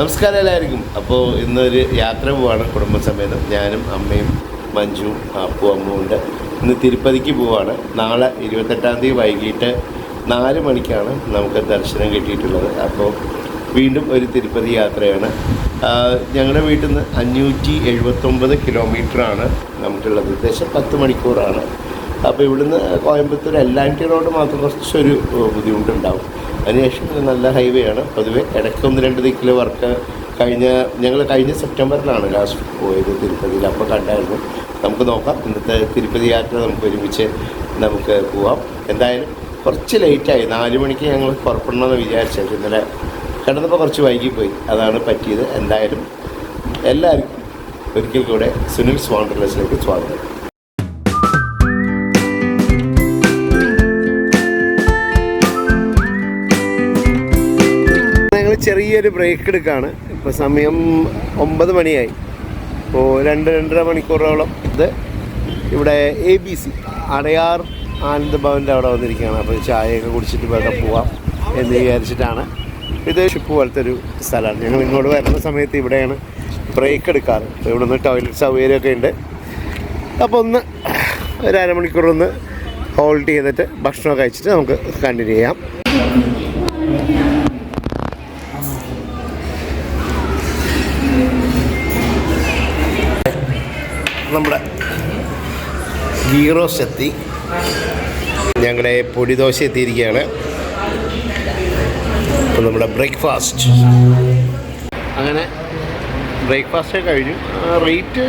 നമസ്കാരം എല്ലാവർക്കും. അപ്പോൾ ഇന്നൊരു യാത്ര പോവാണ് കുടുംബസമേതം. ഞാനും അമ്മയും മഞ്ജുവും അപ്പു അമ്മുണ്ട് ഇന്ന് തിരുപ്പതിക്ക് പോവാണ്. നാളെ ഇരുപത്തെട്ടാം തീയതി വൈകിട്ട് നാല് മണിക്കാണ് നമുക്ക് ദർശനം കിട്ടിയിട്ടുള്ളത്. അപ്പോൾ വീണ്ടും ഒരു തിരുപ്പതി യാത്രയാണ്. ഞങ്ങളുടെ വീട്ടിൽ നിന്ന് അഞ്ഞൂറ്റി എഴുപത്തൊമ്പത് കിലോമീറ്ററാണ് നമുക്കുള്ളത്. ഏകദേശം പത്ത് മണിക്കൂറാണ്. അപ്പോൾ ഇവിടുന്ന് കോയമ്പത്തൂർ എല്ലാന്റെ റോഡ് മാത്രം കുറച്ചൊരു ബുദ്ധിമുട്ടുണ്ടാവും. അതിനുശേഷം നല്ല ഹൈവേ ആണ്. പൊതുവേ ഇടയ്ക്ക് ഒന്ന് രണ്ട് ദിക്കിൽ വർക്ക് കഴിഞ്ഞ ഞങ്ങൾ കഴിഞ്ഞ സെപ്റ്റംബറിലാണ് ലാസ്റ്റ് പോയത് തിരുപ്പതിയിൽ അപ്പോൾ കണ്ടായിരുന്നു. നമുക്ക് നോക്കാം. ഇന്നത്തെ തിരുപ്പതി യാത്ര നമുക്ക് ഒരുമിച്ച് നമുക്ക് പോവാം. എന്തായാലും കുറച്ച് ലേറ്റായി നാല് മണിക്ക് ഞങ്ങൾ പുറപ്പെടണമെന്ന് വിചാരിച്ചത് ഇന്നലെ കിടന്നപ്പോൾ കുറച്ച് വൈകിപ്പോയി. അതാണ് പറ്റിയത്. എന്തായാലും എല്ലാവർക്കും ഒരിക്കൽ കൂടെ സുനിൽ സ്വാണ്ടർലെസിലേക്ക് സ്വാഗതം. ചെറിയൊരു ബ്രേക്ക് എടുക്കുകയാണ് ഇപ്പോൾ സമയം ഒമ്പത് മണിയായി. ഇപ്പോൾ രണ്ട് രണ്ടര മണിക്കൂറോളം ഇത് ഇവിടെ എ ബി സി അടയാർ ആനന്ദ ഭവന്റെ അവിടെ വന്നിരിക്കുകയാണ്. അപ്പോൾ ചായയൊക്കെ കുടിച്ചിട്ട് വേറെ പോവാം എന്ന് വിചാരിച്ചിട്ടാണ്. ഇത് ഷിപ്പ് പോലത്തെ ഒരു സ്ഥലമാണ്. ഞങ്ങൾ ഇങ്ങോട്ട് വരുന്ന സമയത്ത് ഇവിടെയാണ് ബ്രേക്ക് എടുക്കാറ്. അപ്പോൾ ഇവിടെ നിന്ന് ടോയ്ലറ്റ് സൗകര്യമൊക്കെ ഉണ്ട്. അപ്പോൾ ഒന്ന് ഒരു അരമണിക്കൂർ ഒന്ന് ഹോൾഡ് ചെയ്തിട്ട് ഭക്ഷണമൊക്കെ കഴിച്ചിട്ട് നമുക്ക് കണ്ടിന്യൂ ചെയ്യാം. നമ്മുടെ ഗീറോസ് എത്തി. ഞങ്ങളുടെ പൊടിദോശ എത്തിയിരിക്കുകയാണ്. നമ്മുടെ ബ്രേക്ക്ഫാസ്റ്റ്. അങ്ങനെ ബ്രേക്ക്ഫാസ്റ്റ് കഴിഞ്ഞു. റേറ്റ്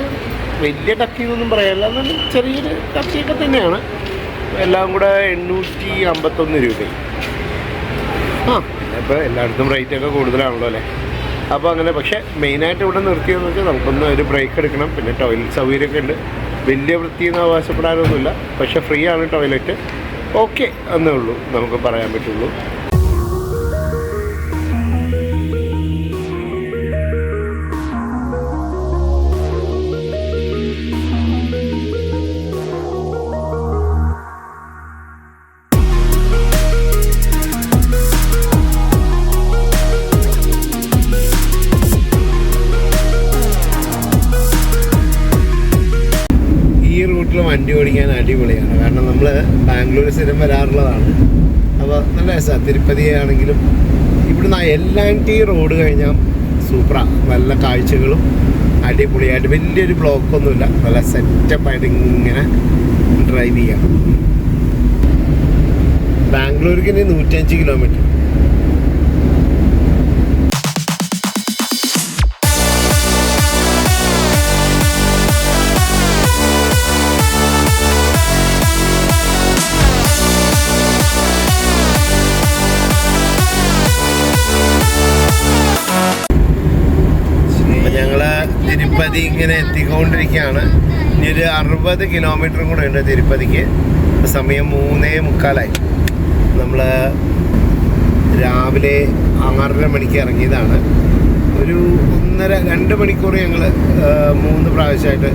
വലിയ ടക്കി എന്നൊന്നും പറയാനില്ല എന്നാലും ചെറിയൊരു ടക്കിയൊക്കെ തന്നെയാണ്. എല്ലാം കൂടെ എണ്ണൂറ്റി അമ്പത്തൊന്ന് രൂപയും ആ. പിന്നെ ഇപ്പോൾ എല്ലായിടത്തും റേറ്റൊക്കെ കൂടുതലാണല്ലോ അല്ലേ? അപ്പോൾ അങ്ങനെ പക്ഷേ മെയിനായിട്ട് ഇവിടെ നിർത്തിയെന്ന് വെച്ചാൽ നമുക്കൊന്ന് ഒരു ബ്രേക്ക് എടുക്കണം. പിന്നെ ടോയ്ലറ്റ് സൗകര്യമൊക്കെ ഉണ്ട്. വലിയ വൃത്തിയെന്ന് അവകാശപ്പെടാനൊന്നുമില്ല. പക്ഷേ ഫ്രീ ആണ് ടോയ്ലറ്റ് ഓക്കെ എന്നേ ഉള്ളൂ. നമുക്ക് പറയാൻ പറ്റുള്ളൂ. വരാറുള്ളതാണ്. അപ്പോൾ നല്ല രസമാണ് തിരുപ്പതി ആണെങ്കിലും ഇവിടുന്ന് എല്ലാന്റി റോഡ് കഴിഞ്ഞാൽ സൂപ്പറാണ് നല്ല കാഴ്ചകളും അടിപൊളിയായിട്ട്. വലിയൊരു ബ്ലോക്കൊന്നുമില്ല. നല്ല സെറ്റപ്പായിട്ട് ഇങ്ങനെ ഡ്രൈവ് ചെയ്യാം. ബാംഗ്ലൂർക്ക് ഇനി നൂറ്റഞ്ച് കിലോമീറ്റർ. തിരുപ്പതി ഇങ്ങനെ എത്തിക്കൊണ്ടിരിക്കുകയാണ്. ഇനി ഒരു അറുപത് കിലോമീറ്ററും കൂടെ ഉണ്ട് തിരുപ്പതിക്ക്. സമയം മൂന്നേ മുക്കാലായി. നമ്മൾ രാവിലെ ആറര മണിക്ക് ഇറങ്ങിയതാണ്. ഒരു ഒന്നര രണ്ട് മണിക്കൂർ ഞങ്ങൾ മൂന്ന് പ്രാവശ്യമായിട്ട്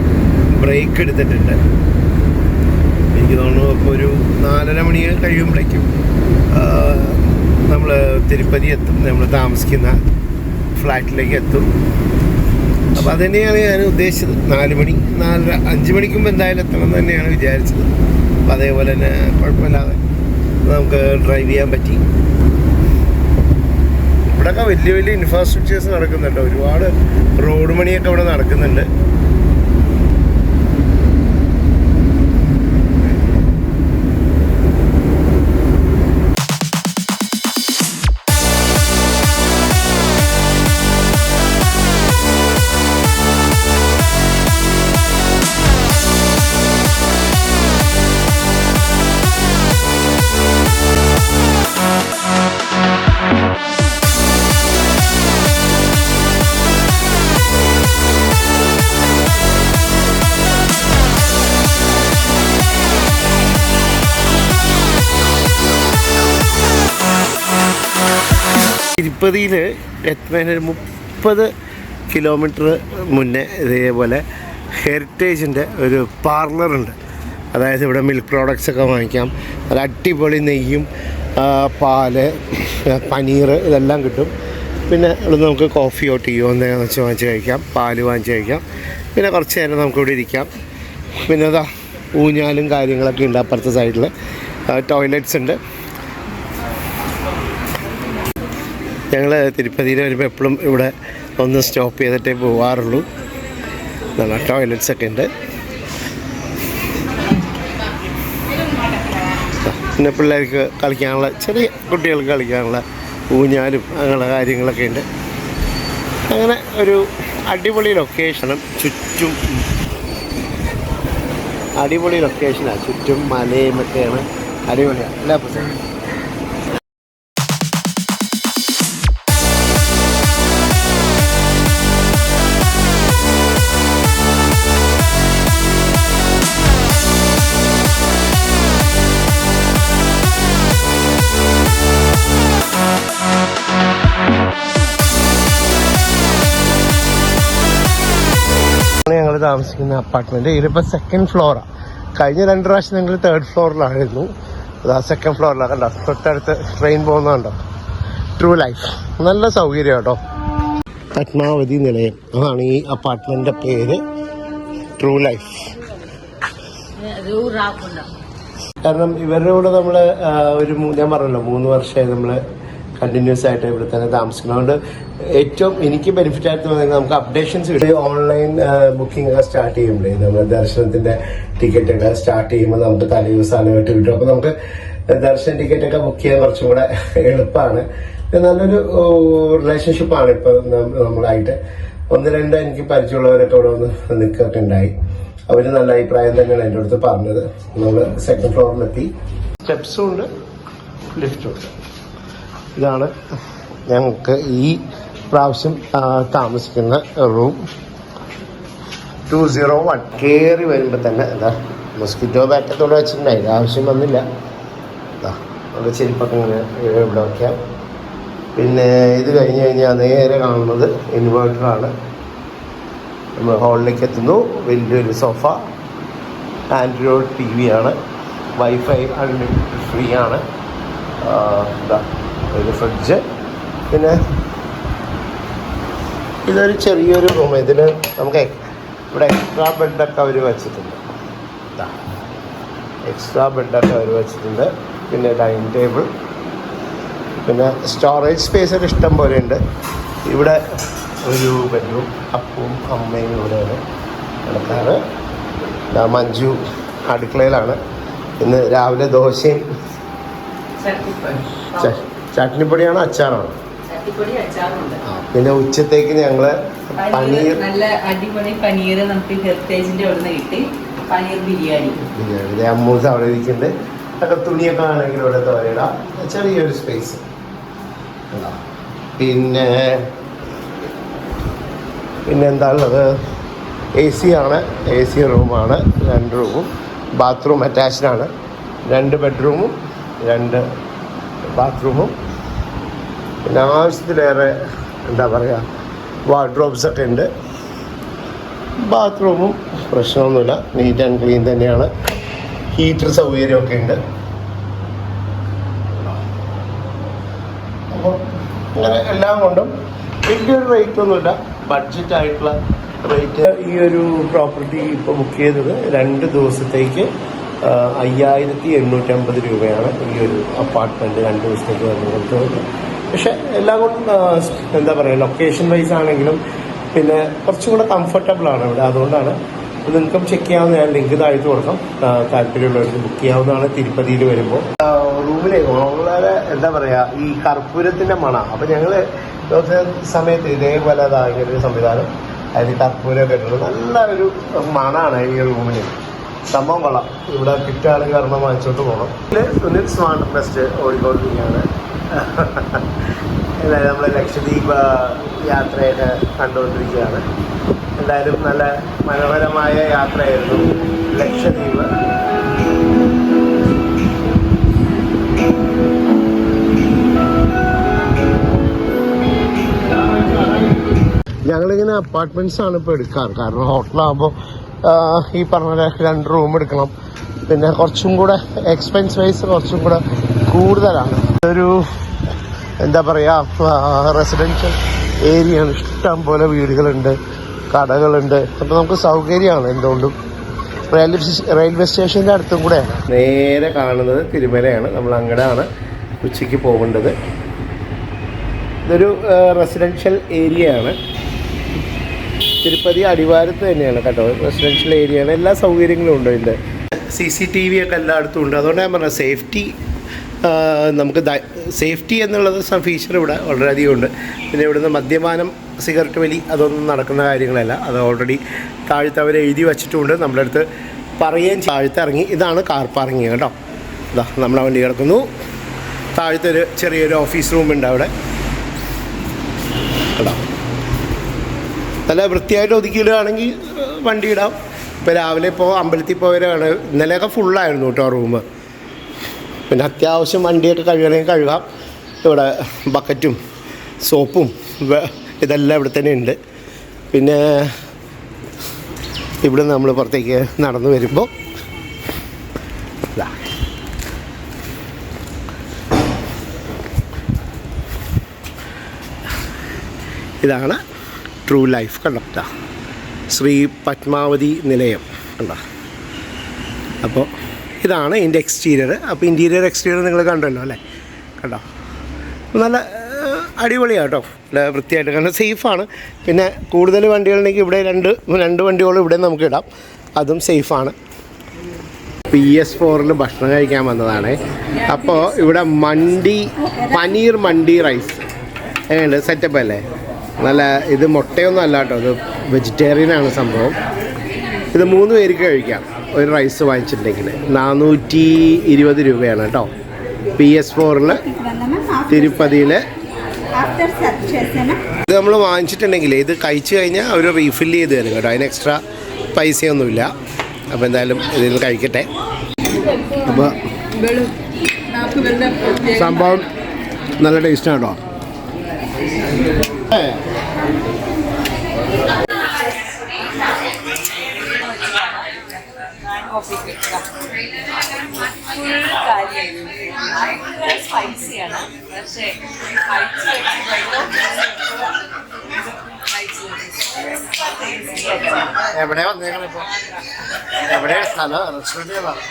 ബ്രേക്ക് എടുത്തിട്ടുണ്ട്. എനിക്ക് തോന്നുന്നു ഇപ്പോൾ ഒരു നാലര മണി കഴിയുമ്പോഴേക്കും നമ്മൾ തിരുപ്പതി എത്തും. നമ്മൾ താമസിക്കുന്ന ഫ്ലാറ്റിലേക്ക് എത്തും. അപ്പോൾ അത് തന്നെയാണ് ഞാൻ ഉദ്ദേശിച്ചത്. നാല് മണി നാലര അഞ്ച് മണിക്ക് എന്തായാലും എത്തണം എന്ന് തന്നെയാണ് വിചാരിച്ചത്. അപ്പം അതേപോലെ തന്നെ കുഴപ്പമില്ലാതെ നമുക്ക് ഡ്രൈവ് ചെയ്യാൻ പറ്റി. ഇവിടെയൊക്കെ വലിയ വലിയ ഇൻഫ്രാസ്ട്രക്ചേഴ്സ് നടക്കുന്നുണ്ട്. ഒരുപാട് റോഡ് പണിയൊക്കെ ഇവിടെ നടക്കുന്നുണ്ട്. തിരുപ്പതിയിൽ എത്തുന്നതിന് മുപ്പത് കിലോമീറ്റർ മുന്നേ ഇതേപോലെ ഹെറിറ്റേജിന്റെ ഒരു പാർലറുണ്ട് അതായത് ഇവിടെ മിൽക്ക് പ്രോഡക്റ്റ്സ് ഒക്കെ വാങ്ങിക്കാം. അത് അടിപൊളി നെയ്യും പാൽ പനീർ ഇതെല്ലാം കിട്ടും. പിന്നെ ഇവിടെ നമുക്ക് കോഫിയോ ടീയോ എന്തെങ്കിലും വെച്ച് വാങ്ങിച്ച് കഴിക്കാം. പാൽ വാങ്ങിച്ച് കഴിക്കാം. പിന്നെ കുറച്ച് നേരം നമുക്ക് ഇവിടെ ഇരിക്കാം. പിന്നെ അതാ ഊഞ്ഞാലും കാര്യങ്ങളൊക്കെ ഉണ്ട് അപ്പുറത്തെ സൈഡിൽ ടോയ്ലറ്റ്സ് ഉണ്ട്. ഞങ്ങൾ തിരുപ്പതിയിൽ വരുമ്പോൾ എപ്പോഴും ഇവിടെ ഒന്ന് സ്റ്റോപ്പ് ചെയ്തിട്ടേ പോവാറുള്ളൂ. നല്ല ടോയ്ലറ്റ്സ് ഒക്കെ ഉണ്ട്. പിന്നെ പിള്ളേർക്ക് കളിക്കാനുള്ള ചെറിയ കുട്ടികൾക്ക് കളിക്കാനുള്ള ഊഞ്ഞാലും അങ്ങനെയുള്ള കാര്യങ്ങളൊക്കെ ഉണ്ട്. അങ്ങനെ ഒരു അടിപൊളി ലൊക്കേഷനും ചുറ്റും അടിപൊളി ലൊക്കേഷനാണ് ചുറ്റും മലയും ഒക്കെയാണ്. അടിപൊളിയാണ് എല്ലാ പ്രശ്നം താമസിക്കുന്ന അപ്പാർട്ട്മെന്റ് ഇതിലിപ്പോൾ സെക്കൻഡ് ഫ്ലോറാണ് കഴിഞ്ഞ രണ്ട് പ്രാവശ്യം ഞങ്ങൾ തേർഡ് ഫ്ലോറിലായിരുന്നു അതാ സെക്കൻഡ് ഫ്ലോറിലാണ് കണ്ടോ? തൊട്ടടുത്ത് ട്രെയിൻ പോകുന്നുണ്ടോ ട്രൂ ലൈഫ് നല്ല സൗകര്യം കേട്ടോ. പത്മാവതി നിലയം. അതാണ് ഈ അപ്പാർട്ട്മെന്റിന്റെ പേര്. ട്രൂ ലൈഫ് കാരണം ഇവരുടെ കൂടെ നമ്മൾ ഒരു ഞാൻ പറഞ്ഞല്ലോ മൂന്ന് വർഷമായി നമ്മൾ കണ്ടിന്യൂസ് ആയിട്ട് ഇവിടെ തന്നെ താമസിക്കുന്നതുകൊണ്ട് ഏറ്റവും എനിക്ക് ബെനിഫിറ്റ് ആയിട്ട് തോന്നുന്നത് നമുക്ക് അപ്ഡേഷൻസ് കിട്ടും. ഓൺലൈൻ ബുക്കിംഗ് ഒക്കെ സ്റ്റാർട്ട് ചെയ്യുമ്പോഴേ നമ്മൾ ദർശനത്തിന്റെ ടിക്കറ്റ് ഒക്കെ സ്റ്റാർട്ട് ചെയ്യുമ്പോൾ നമുക്ക് തലേ ദിവസമായിട്ട് കിട്ടും. അപ്പൊ നമുക്ക് ദർശന ടിക്കറ്റ് ഒക്കെ ബുക്ക് ചെയ്യാൻ കുറച്ചും കൂടെ എളുപ്പമാണ്. നല്ലൊരു നല്ലൊരു റിലേഷൻഷിപ്പാണ് ഇപ്പൊ നമ്മളായിട്ട്. ഒന്ന് രണ്ട് എനിക്ക് പരിചയമുള്ളവരൊക്കെ ഇവിടെ വന്ന് നിൽക്കൊക്കെ ഉണ്ടായി അവർ നല്ല അഭിപ്രായം തന്നെയാണ് എന്റെ അടുത്ത് പറഞ്ഞത്. നമ്മൾ സെക്കൻഡ് ഫ്ലോറിലെത്തി സ്റ്റെപ്സും ഉണ്ട് ലിഫ്റ്റും ഉണ്ട്. ഇതാണ് ഞങ്ങൾക്ക് ഈ പ്രാവശ്യം താമസിക്കുന്ന റൂം ടു സീറോ വൺ കയറി വരുമ്പോൾ തന്നെ എന്താ മൊസ്കിറ്റോ ബാറ്റത്തോടെ വെച്ചിട്ടുണ്ടായി ആവശ്യം വന്നില്ല. അവിടെ ചെരുപ്പൊക്കെ ഇങ്ങനെ ഇവിടെ വയ്ക്കാം പിന്നെ ഇത് കഴിഞ്ഞ് കഴിഞ്ഞാൽ നേരെ കാണുന്നത് ഇൻവേർട്ടറാണ് നമ്മൾ ഹോളിലേക്ക് എത്തുന്നു. വലിയൊരു സോഫ ആൻഡ്രോയിഡ് ടി ആണ്. വൈഫൈ അൺലിമിറ്റഡ് ഫ്രീ ആണ്. ഇതാ ഒരു ഫ്രിഡ്ജ് പിന്നെ ഇതൊരു ചെറിയൊരു റൂം ഇതിന് നമുക്ക് ഇവിടെ എക്സ്ട്രാ ബെഡൊക്കെ അവർ വെച്ചിട്ടുണ്ട്. എക്സ്ട്രാ ബെഡൊക്കെ അവർ വെച്ചിട്ടുണ്ട്. പിന്നെ ഡൈനിങ് ടേബിൾ പിന്നെ സ്റ്റോറേജ് സ്പേസ് ഒക്കെ ഇഷ്ടം പോലെ ഉണ്ട്. ഇവിടെ ഒരു ബെഡ്റൂം അപ്പും അമ്മയും ഇവിടെയാണ് കിടക്കാറ്. മഞ്ജു അടുക്കളയിലാണ്. ഇന്ന് രാവിലെ ദോശയും ചട്നിപ്പൊടിയാണോ അച്ചാറാണ്. പിന്നെ ഉച്ചത്തേക്ക് ഞങ്ങൾ പനീർ നല്ല അടിപൊളി പനീർ നമുക്ക് ഹെറിറ്റേജിന്റെ അവിടുന്ന് കിട്ടി. പനീർ ബിരിയാണി. ബിരിയാണി. അമ്മൂസ് അവിടെ ഇരിക്കുന്നുണ്ട്. അതൊക്കെ തുണിയൊക്കെ ആണെങ്കിൽ ഇവിടെ തോരയിടാം. ചെറിയൊരു സ്പേസ് പിന്നെ പിന്നെ എന്താ ഉള്ളത്? എ സി ആണ്. എ സി റൂമാണ് രണ്ട് റൂമും ബാത്റൂം അറ്റാച്ച്ഡ് ആണ്. രണ്ട് ബെഡ്റൂമും രണ്ട് ബാത്റൂമും പിന്നെ ആവശ്യത്തിലേറെ എന്താ പറയുക വാർഡ്രോബ്സ് ഒക്കെ ഉണ്ട്. ബാത്റൂമും പ്രശ്നമൊന്നുമില്ല. നീറ്റ് ആൻഡ് ക്ലീൻ തന്നെയാണ്. ഹീറ്റർ സൗകര്യമൊക്കെ ഉണ്ട്. അപ്പോൾ അങ്ങനെ എല്ലാം കൊണ്ടും വലിയൊരു റേറ്റ് ഒന്നുമില്ല. ബഡ്ജറ്റ് ആയിട്ടുള്ള റേറ്റ് ഈ ഒരു പ്രോപ്പർട്ടി ഇപ്പോൾ ബുക്ക് ചെയ്തത് രണ്ട് ദിവസത്തേക്ക് അയ്യായിരത്തി എണ്ണൂറ്റമ്പത് രൂപയാണ് ഈ ഒരു അപ്പാർട്ട്മെന്റ് രണ്ട് ദിവസത്തേക്ക് വന്ന് കൊടുത്തത്. പക്ഷെ എല്ലാം കൊണ്ടും എന്താ പറയുക ലൊക്കേഷൻ വൈസ് ആണെങ്കിലും പിന്നെ കുറച്ചും കൂടെ കംഫർട്ടബിൾ ആണ് ഇവിടെ. അതുകൊണ്ടാണ് നിങ്ങൾക്കും ചെക്ക് ചെയ്യാവുന്ന ഞാൻ ലിങ്ക് താഴ്ത്തു കൊടുക്കാം. താല്പര്യമുള്ളവർക്ക് ബുക്ക് ചെയ്യാവുന്നതാണ് തിരുപ്പതിയിൽ വരുമ്പോൾ. റൂമിലെ വളരെ എന്താ പറയാ ഈ കർപ്പൂരത്തിന്റെ മണ. അപ്പൊ ഞങ്ങൾ സമയത്ത് ഇതേപോലെ ഇങ്ങനെ ഒരു സംവിധാനം. അതിൽ കർപ്പൂരമൊക്കെ ഇട്ടിട്ട് നല്ല ഒരു മണാണ് ഈ റൂമിന് സംഭവം കൊള്ളാം. ഇവിടെ കിട്ടുകയാണെങ്കിൽ ഒരെണ്ണം വാങ്ങിച്ചോട്ട് പോകണം ഇതിൽ സുനിൽ സ്മാർട്ട് ഫെസ്റ്റ് ഓടിക്കൊണ്ടിരിക്കുകയാണ്. എന്തായാലും നമ്മൾ ലക്ഷദ്വീപ് യാത്രയൊക്കെ കണ്ടുകൊണ്ടിരിക്കുകയാണ് എന്തായാലും നല്ല മനോഹരമായ യാത്രയായിരുന്നു ലക്ഷദ്വീപ്. ഞങ്ങളിങ്ങനെ അപ്പാർട്ട്മെന്റ്സ് ആണ് ഇപ്പോൾ എടുക്കാറ്. കാരണം ഹോട്ടലാകുമ്പോൾ ഈ പറഞ്ഞ രണ്ട് റൂം എടുക്കണം. പിന്നെ കുറച്ചും കൂടെ എക്സ്പെൻസ് വൈസ് കുറച്ചും കൂടെ കൂടുതലാണ്. ഒരു എന്താ പറയുക റെസിഡൻഷ്യൽ ഏരിയയാണ് ഇഷ്ടം പോലെ വീടുകളുണ്ട് കടകളുണ്ട്. അപ്പോൾ നമുക്ക് സൗകര്യമാണ് എന്തുകൊണ്ടും. റെയിൽവേ റെയിൽവേ സ്റ്റേഷന്റെ അടുത്തും കൂടെ നേരെ കാണുന്നത് തിരുമലയാണ്. നമ്മൾ അങ്ങടാണ് ഉച്ചയ്ക്ക് പോകേണ്ടത്. ഇതൊരു റെസിഡൻഷ്യൽ ഏരിയയാണ് തിരുപ്പതി അടിവാരത്ത് തന്നെയാണ് കേട്ടോ. റെസിഡൻഷ്യൽ ഏരിയയാണ് എല്ലാ സൗകര്യങ്ങളും ഉണ്ട് ഇതിന്റെ. സി സി ടി വി ഒക്കെ എല്ലായിടത്തും ഉണ്ട്. അതുകൊണ്ട് ഞാൻ പറഞ്ഞത് സേഫ്റ്റി നമുക്ക് സേഫ്റ്റി എന്നുള്ളത് ഫീച്ചർ ഇവിടെ വളരെയധികം ഉണ്ട്. പിന്നെ ഇവിടുന്ന് മദ്യപാനം സിഗരറ്റ് വലി അതൊന്നും നടക്കുന്ന കാര്യങ്ങളല്ല. അത് ഓൾറെഡി താഴത്തെ അവർ എഴുതി വച്ചിട്ടുണ്ട്. നമ്മുടെ അടുത്ത് പറയുകയും താഴത്തെ ഇറങ്ങി. ഇതാണ് കാർ പാർക്കിങ് കേട്ടോ. ഇതാ നമ്മളെ വണ്ടി കിടക്കുന്നു. താഴത്തൊരു ചെറിയൊരു ഓഫീസ് റൂം ഉണ്ട് അവിടെ. കേട്ടോ നല്ല വൃത്തിയായിട്ട് ഒതുക്കിയിടുകയാണെങ്കിൽ വണ്ടി ഇടാം. ഇപ്പോൾ രാവിലെ ഇപ്പോൾ അമ്പലത്തിൽ പോയവരാണ്. ഇന്നലെയൊക്കെ ഫുള്ളായിരുന്നു കേട്ടോ റൂം പിന്നെ അത്യാവശ്യം വണ്ടിയൊക്കെ കഴുകണമെങ്കിൽ കഴുകാം. ഇവിടെ ബക്കറ്റും സോപ്പും ഇതെല്ലാം ഇവിടെ തന്നെ ഉണ്ട്. പിന്നെ ഇവിടെ നമ്മൾ പുറത്തേക്ക് നടന്നു വരുമ്പോൾ ഇതാ ഇതാണ് ട്രൂ ലൈഫ് കണ്ടോ? ശ്രീ പത്മാവതി നിലയം കണ്ടോ? അപ്പോൾ ഇതാണ് ഇതിന്റെ എക്സ്റ്റീരിയർ അപ്പോൾ ഇന്റീരിയർ എക്സ്റ്റീരിയർ നിങ്ങൾ കണ്ടല്ലോ അല്ലേ? കണ്ടോ? നല്ല അടിപൊളിയാണ് കേട്ടോ. നല്ല വൃത്തിയായിട്ട് കാരണം സേഫാണ് പിന്നെ കൂടുതൽ വണ്ടികളുണ്ടെങ്കിൽ ഇവിടെ രണ്ട് രണ്ട് വണ്ടികളും ഇവിടെ നമുക്ക് ഇടാം. അതും സേഫാണ് പി എസ് ഫോറിൽ ഭക്ഷണം കഴിക്കാൻ വന്നതാണ്. അപ്പോൾ ഇവിടെ മണ്ടി പനീർ മണ്ടി റൈസ് എങ്ങനെയുണ്ട്? സെറ്റപ്പ് അല്ലേ? നല്ല ഇത് മുട്ടയൊന്നും അല്ല കേട്ടോ. ഇത് വെജിറ്റേറിയൻ ആണ് സംഭവം. ഇത് മൂന്ന് പേർക്ക് കഴിക്കാം. ഒരു റൈസ് വാങ്ങിച്ചിട്ടുണ്ടെങ്കിൽ നാനൂറ്റി ഇരുപത് രൂപയാണ് കേട്ടോ. പി എസ് ഫോറിൽ തിരുപ്പതിയിൽ ഇത് നമ്മൾ വാങ്ങിച്ചിട്ടുണ്ടെങ്കിൽ ഇത് കഴിച്ചു കഴിഞ്ഞാൽ അവർ റീഫില്ല് ചെയ്ത് തരും കേട്ടോ. അതിന് എക്സ്ട്രാ പൈസയൊന്നുമില്ല. അപ്പോൾ എന്തായാലും ഇതിൽ കഴിക്കട്ടെ. അപ്പോൾ സംഭവം നല്ല ടേസ്റ്റാണ് കേട്ടോ. സ്പൈസിയാണ് പക്ഷേ എവിടെ വന്നേങ്ങളിപ്പോൾ എവിടെ? സ്ഥലം റെസ്റ്റോറന്റുകളാണ്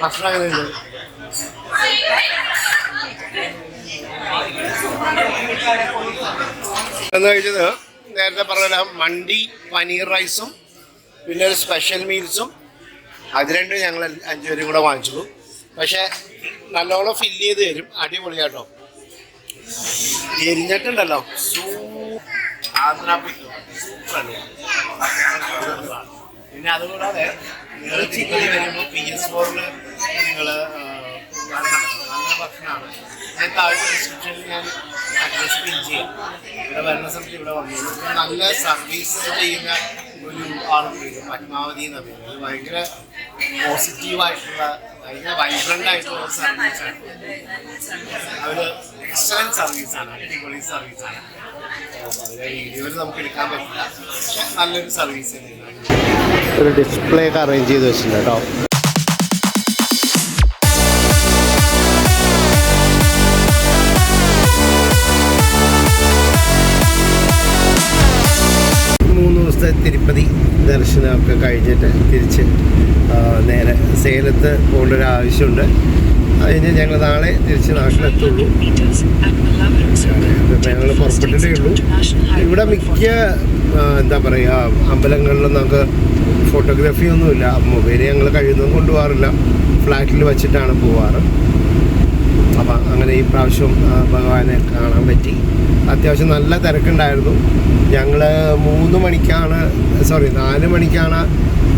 ഭക്ഷണം എങ്ങനെയുണ്ട് എന്ന് കഴിച്ചത്? നേരത്തെ പറഞ്ഞ മണ്ടി പനീർ റൈസും പിന്നെ ഒരു സ്പെഷ്യൽ മീൽസും അത് രണ്ടും ഞങ്ങൾ അഞ്ചുപേരും കൂടെ വാങ്ങിച്ചു. പക്ഷേ നല്ലോണം ഫില്ല് ചെയ്ത് തരും. അടിപൊളിയാട്ടോ എരിഞ്ഞിട്ടുണ്ടല്ലോ. സൂ ആന്ധ്രാപ്പിക്കും സൂപ്പറാണ് പിന്നെ അതുകൂടാതെ നിങ്ങൾ ചിക്കൻ വരുമ്പോൾ പി എസ് ഫോറിൽ നിങ്ങൾ നല്ല ഭക്ഷണമാണ്. ഞാൻ താഴെ ഡിസ്ക്രിപ്ഷനിൽ ഞാൻ അഡ്രസ് പിൻ ചെയ്യാം. ഇവിടെ വരുന്ന സമയത്ത് ഇവിടെ വന്നു നല്ല സർവീസ് ചെയ്യുന്ന ഒരു ആളുണ്ട് പത്മാവതി എന്ന് പറയുന്നത്. അത് ഭയങ്കര പോസിറ്റീവായിട്ടുള്ള ഭയങ്കര വൈബ്രന്റ് ആയിട്ടുള്ള ഒരു ആണ്. അവർ എക്സലന്റ് സർവീസാണ് അടിപൊളി സർവീസാണ് അതിലെ വീഡിയോയിൽ നമുക്ക് എടുക്കാൻ പറ്റില്ല. നല്ലൊരു സർവീസ് ഒരു ഡിസ്പ്ലേ ഒക്കെ അറേഞ്ച് ചെയ്ത് വെച്ചിട്ടുണ്ട് കേട്ടോ. തിരുപ്പതി ദർശനമൊക്കെ കഴിഞ്ഞിട്ട് തിരിച്ച് നേരെ സേലത്ത് പോകേണ്ട ഒരു ആവശ്യമുണ്ട്. അതിന് ഞങ്ങൾ നാളെ തിരിച്ച് നാട്ടിലെത്തുള്ളൂ അപ്പം ഞങ്ങൾ പുറപ്പെട്ടിട്ടേ ഉള്ളൂ. ഇവിടെ മിക്ക എന്താ പറയുക അമ്പലങ്ങളിലും നമുക്ക് ഫോട്ടോഗ്രാഫി ഒന്നുമില്ല. മൊബൈൽ ഞങ്ങൾ കഴിയുന്നതും കൊണ്ടുപോകാറില്ല. ഫ്ലാറ്റിൽ വെച്ചിട്ടാണ് പോവാറ്. അപ്പം അങ്ങനെ ഈ പ്രാവശ്യം ഭഗവാനെ കാണാൻ പറ്റി. അത്യാവശ്യം നല്ല തിരക്കുണ്ടായിരുന്നു. ഞങ്ങൾ മൂന്ന് മണിക്കാണ് സോറി നാല് മണിക്കാണ്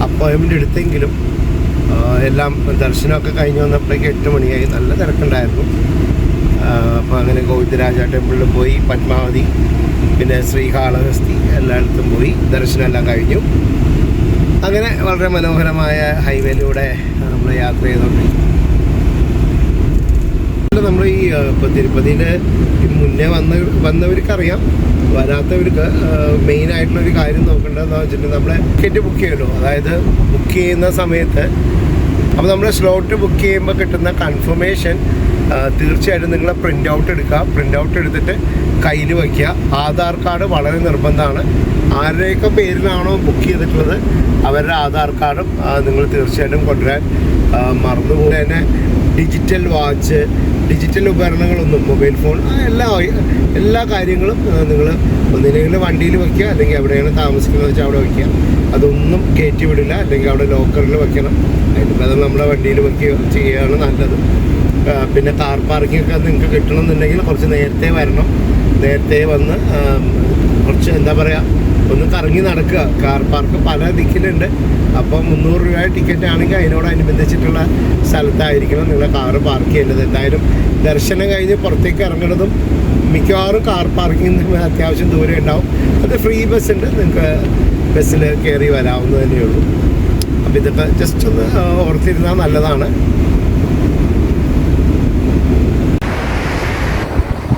അപ്പോയിൻമെന്റ് എടുത്തെങ്കിലും എല്ലാം ദർശനമൊക്കെ കഴിഞ്ഞ് വന്നപ്പോഴേക്ക് എട്ട് മണിയായി. നല്ല തിരക്കുണ്ടായിരുന്നു. അപ്പോൾ അങ്ങനെ ഗോവിന്ദരാജ ടെമ്പിളിൽ പോയി പത്മാവതി പിന്നെ ശ്രീകാളഹസ്തി എല്ലായിടത്തും പോയി ദർശനമെല്ലാം കഴിഞ്ഞു. അങ്ങനെ വളരെ മനോഹരമായ ഹൈവേയിലൂടെ നമ്മൾ യാത്ര ചെയ്തുകൊണ്ടിരിക്കും നമ്മൾ ഈ ഇപ്പോൾ തിരുപ്പതിന്റെ മുന്നേ വന്ന വന്നവർക്കറിയാം. വരാത്തവർക്ക് മെയിൻ ആയിട്ടുള്ള ഒരു കാര്യം നോക്കേണ്ടതെന്ന് വെച്ചിട്ടുണ്ടെങ്കിൽ നമ്മളെ ടിക്കറ്റ് ബുക്ക് ചെയ്യുമല്ലോ. അതായത് ബുക്ക് ചെയ്യുന്ന സമയത്ത് അപ്പോൾ നമ്മൾ സ്ലോട്ട് ബുക്ക് ചെയ്യുമ്പോൾ കിട്ടുന്ന കൺഫർമേഷൻ തീർച്ചയായിട്ടും നിങ്ങൾ പ്രിന്റ് ഔട്ട് എടുക്കുക. പ്രിന്റ് ഔട്ട് എടുത്തിട്ട് കയ്യിൽ വയ്ക്കുക. ആധാർ കാർഡ് വളരെ നിർബന്ധമാണ്. ആരുടെയൊക്കെ പേരിലാണോ ബുക്ക് ചെയ്തിട്ടുള്ളത് അവരുടെ ആധാർ കാർഡും നിങ്ങൾ തീർച്ചയായിട്ടും കൊണ്ടുവരാൻ മറന്നുപോലെ തന്നെ ഡിജിറ്റൽ വാച്ച് ഡിജിറ്റൽ ഉപകരണങ്ങളൊന്നും മൊബൈൽ ഫോൺ എല്ലാ എല്ലാ കാര്യങ്ങളും നിങ്ങൾ ഒന്നില്ലെങ്കിൽ വണ്ടിയിൽ വയ്ക്കുക അല്ലെങ്കിൽ എവിടെയാണ് താമസിക്കുന്നത് വെച്ചാൽ അവിടെ വയ്ക്കുക അതൊന്നും കയറ്റി വിടില്ല അല്ലെങ്കിൽ അവിടെ ലോക്കറിൽ വയ്ക്കണം അതിന്റെ നമ്മൾ നമ്മുടെ വണ്ടിയിൽ വയ്ക്കുക ചെയ്യുകയാണ് നല്ലത്. പിന്നെ കാർ പാർക്കിംഗ് ഒക്കെ നിങ്ങൾക്ക് കിട്ടണമെന്നുണ്ടെങ്കിൽ കുറച്ച് നേരത്തെ വരണം. നേരത്തെ വന്ന് കുറച്ച് എന്താ പറയുക ഒന്ന് കറങ്ങി നടക്കുക. കാർ പാർക്ക് പല ദിക്കിലുണ്ട്. അപ്പോൾ മുന്നൂറ് രൂപ ടിക്കറ്റ് ആണെങ്കിൽ അതിനോടനുബന്ധിച്ചിട്ടുള്ള സ്ഥലത്തായിരിക്കണം നിങ്ങൾ കാറ് പാർക്ക് ചെയ്യേണ്ടത്. എന്തായാലും ദർശനം കഴിഞ്ഞ് പുറത്തേക്ക് ഇറങ്ങുന്നതും മിക്കവാറും കാർ പാർക്കിംഗ് അത്യാവശ്യം ദൂരെ ഉണ്ടാവും. അത് ഫ്രീ ബസ് ഉണ്ട്. നിങ്ങൾക്ക് ബസ്സിൽ കയറി വരാവുന്നത് തന്നെയുള്ളൂ അപ്പോൾ ഇതൊക്കെ ജസ്റ്റ് ഒന്ന് ഓർത്തിരുന്നാൽ നല്ലതാണ്.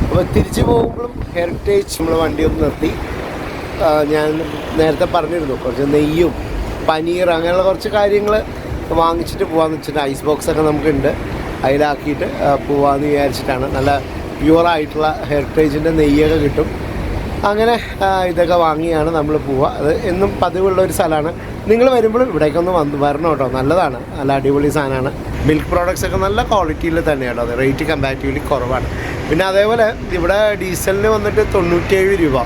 അപ്പോൾ തിരിച്ചു പോകുമ്പോഴും ഹെറിറ്റേജ് നമ്മൾ വണ്ടി ഒന്ന് നിർത്തി. ഞാൻ നേരത്തെ പറഞ്ഞിരുന്നു കുറച്ച് നെയ്യും പനീർ അങ്ങനെയുള്ള കുറച്ച് കാര്യങ്ങൾ വാങ്ങിച്ചിട്ട് പോകാമെന്ന് വെച്ചിട്ട് ഐസ് ബോക്സൊക്കെ നമുക്കുണ്ട്. അതിലാക്കിയിട്ട് പോകാമെന്ന് വിചാരിച്ചിട്ടാണ്. നല്ല പ്യുവറായിട്ടുള്ള ഹെറിറ്റേജിന്റെ നെയ്യൊക്കെ കിട്ടും. അങ്ങനെ ഇതൊക്കെ വാങ്ങിയാണ് നമ്മൾ പോവുക. അത് എന്നും പതിവുള്ള ഒരു സ്ഥലമാണ്. നിങ്ങൾ വരുമ്പോൾ ഇവിടേക്കൊന്ന് വന്ന് വരണം കേട്ടോ. നല്ലതാണ്. നല്ല അടിപൊളി സാധനമാണ്. മിൽക്ക് പ്രോഡക്ട്സ് ഒക്കെ നല്ല ക്വാളിറ്റിയിൽ തന്നെയാണ് അത് റേറ്റ് കമ്പാരിറ്റീവ്ലി കുറവാണ്. പിന്നെ അതേപോലെ ഇവിടെ ഡീസലിന് വന്നിട്ട് തൊണ്ണൂറ്റേഴ് രൂപ.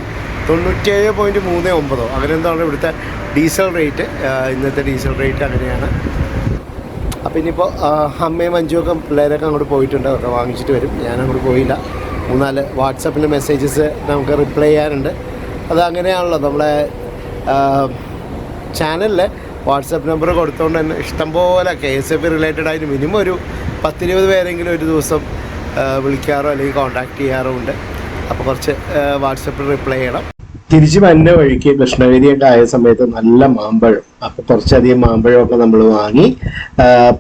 തൊണ്ണൂറ്റേഴ് പോയിന്റ് മൂന്ന് ഒമ്പതോ. അങ്ങനെ എന്താണ് ഇവിടുത്തെ ഡീസൽ റേറ്റ്? ഇന്നത്തെ ഡീസൽ റേറ്റ് അങ്ങനെയാണ്. അപ്പം ഇനിയിപ്പോൾ അമ്മയും മഞ്ജുവൊക്കെ പിള്ളേരൊക്കെ അങ്ങോട്ട് പോയിട്ടുണ്ട്. അവരൊക്കെ വാങ്ങിച്ചിട്ട് വരും. ഞാൻ അങ്ങോട്ട് പോയില്ല. മൂന്നാൽ വാട്സപ്പിന്റെ മെസ്സേജസ് നമുക്ക് റിപ്ലൈ ചെയ്യാനുണ്ട്. അത് അങ്ങനെയാണല്ലോ. നമ്മളെ ചാനലിൽ വാട്സപ്പ് നമ്പർ കൊടുത്തുകൊണ്ട് തന്നെ ഇഷ്ടംപോലെ കെ എസ് എഫ് റിലേറ്റഡ് ആയിട്ട് മിനിമം ഒരു പത്തിരുപത് പേരെങ്കിലും ഒരു ദിവസം വിളിക്കാറോ അല്ലെങ്കിൽ കോൺടാക്ട് ചെയ്യാറോ ഉണ്ട്. അപ്പോൾ കുറച്ച് വാട്സപ്പിൽ റിപ്ലൈ ചെയ്യണം. തിരിച്ചു വന്ന വഴിക്ക് കൃഷ്ണഗിരിയൊക്കെ ആയ സമയത്ത് നല്ല മാമ്പഴം. അപ്പൊ കുറച്ചധികം മാമ്പഴമൊക്കെ നമ്മൾ വാങ്ങി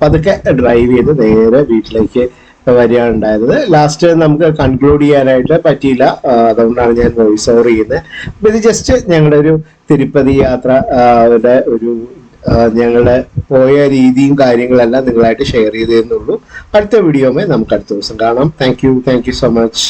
പതുക്കെ ഡ്രൈവ് ചെയ്ത് നേരെ വീട്ടിലേക്ക് വരികയാണ് ഉണ്ടായത് ലാസ്റ്റ് നമുക്ക് കൺക്ലൂഡ് ചെയ്യാനായിട്ട് പറ്റിയില്ല. അതുകൊണ്ടാണ് ഞാൻ വോയിസ് ഓവർ ചെയ്യുന്നത്. അപ്പൊ ഇത് ജസ്റ്റ് ഞങ്ങളുടെ ഒരു തിരുപ്പതി യാത്ര ഒരു ഞങ്ങളുടെ പോയ രീതിയും കാര്യങ്ങളെല്ലാം നിങ്ങളായിട്ട് ഷെയർ ചെയ്തതെന്നുള്ളൂ അടുത്ത വീഡിയോമേ നമുക്ക് അടുത്ത ദിവസം കാണാം. Thank you thank you so much